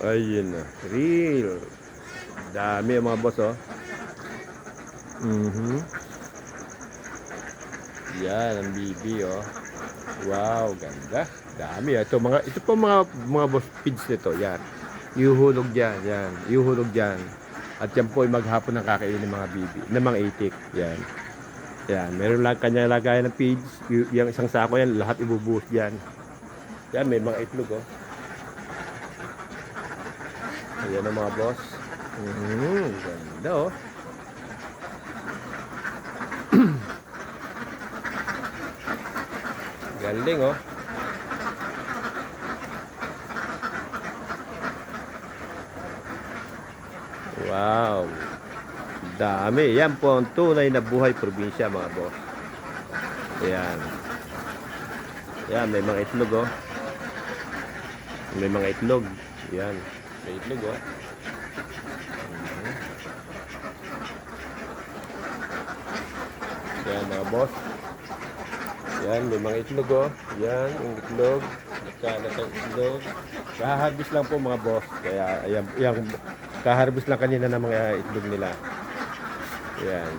Ayun na. Real. Dami ang mga boss, oh. Mhm. Yan, ang bibi, oh. Wow, ganda. Dami, ah. Ito, mga, ito po mga, mga boss feeds nito. Yan. Ihuhulog dyan, yan. Ihuhulog dyan. At yan po ay maghapon ng kakainin ng mga bibi, ng mga itik. Yan. Yan, meron lang kanya lagayan ng feeds. Yung isang sako yan, lahat ibubuhos dyan. Yan, may mga itlog, oh. Ayan ang mga boss. Mm, ganda oh. Galing oh. Wow. Dami. Yan po ang tunay na buhay probinsya mga boss. Ayan. Yan, may mga itlog oh. May mga itlog. Yan. May itlog oh. Yan mga boss. Yan, may mga itlog oh. Yan, yung itlog. Nagkalat ang itlog. Kaharbis lang po mga boss. Kaya, ayan, ayan, kaharbis lang kanina ng mga itlog nila. Yan.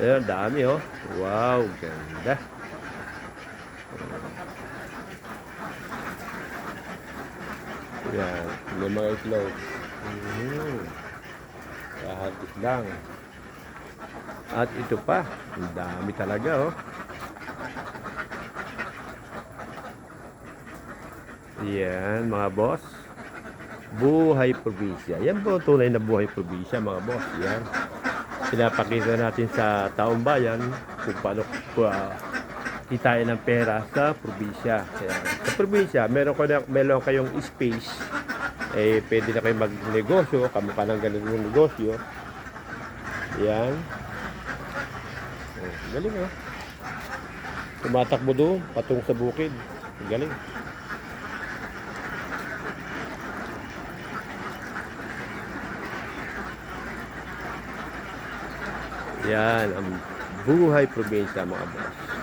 Ayan, dami oh. Wow, ganda. Yan, may mga itlog. Mhm. Kahapit lang. At ito pa, ang dami talaga oh. Yan, mga boss. Buhay probinsya. Yan po tunay na buhay probinsya, mga boss. Yan. Pinapakita natin sa taong bayan kung paano uh, kitain ng pera sa probinsya. Yan. Sa probinsya, meron, ko na, meron kayong space eh pwede na kayo magnegosyo, kamukha ng ganun yung negosyo. Yan. Oh, galing oh. Tumatakbo doon, patung sa bukid. Galing. Yan, ang buhay probinsya mga boss.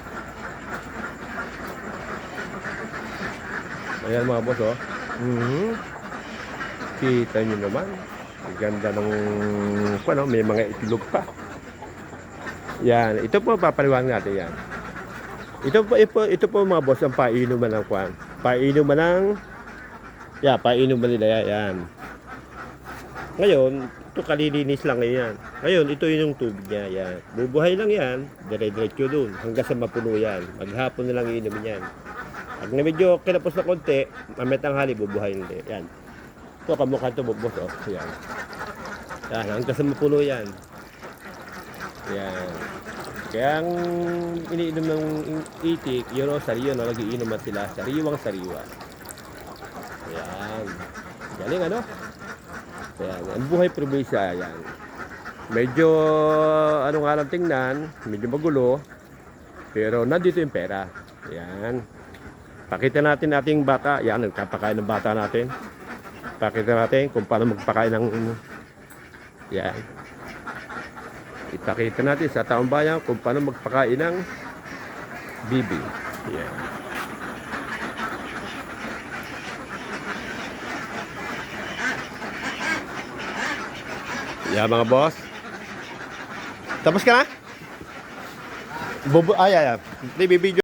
Ayan mga boss oh. Mhm. Kita nyo naman. Ganda ng ano, may mga itlog pa. Yan, ito po papaliwanag natin yan. Ito po, ito, ito po mga boss ang painuman ng kwan. Painuman ng Yeah, painuman nila yan. Ngayon, ito kalilinis lang ngayon yan. Ngayon, ito yung tubig niya. Yan. Bubuhay lang yan. Dire-diretso dun. Hanggang sa mapuno yan. Maghapon na lang iinumin yan. Pag na medyo kinapos na konti, mamaya tanghali, bubuhay ulit. Yan. Ito, kamukha ito, bubos. Oh. Yan. Yan, hanggang sa mapuno yan. Yan. Kaya ang iniinom ng itik, yun o, sariyo, no? nagiinuman sila. Sariwang sariwa. Yan. Galing, ano? Yan. Ang buhay probinsya, yan. Medyo, ano nga lang tingnan, medyo magulo. Pero nandito yung pera. Yan. Pakita natin ating bata. Yan, nagkapakain ng bata natin. Pakita natin kung paano magpakain ng yan. Ipakita natin sa taong bayan kung paano magpakain ng bibi. Yan. Yan mga boss. Tapos ka na? Bubu ay ay ay. Bibidyo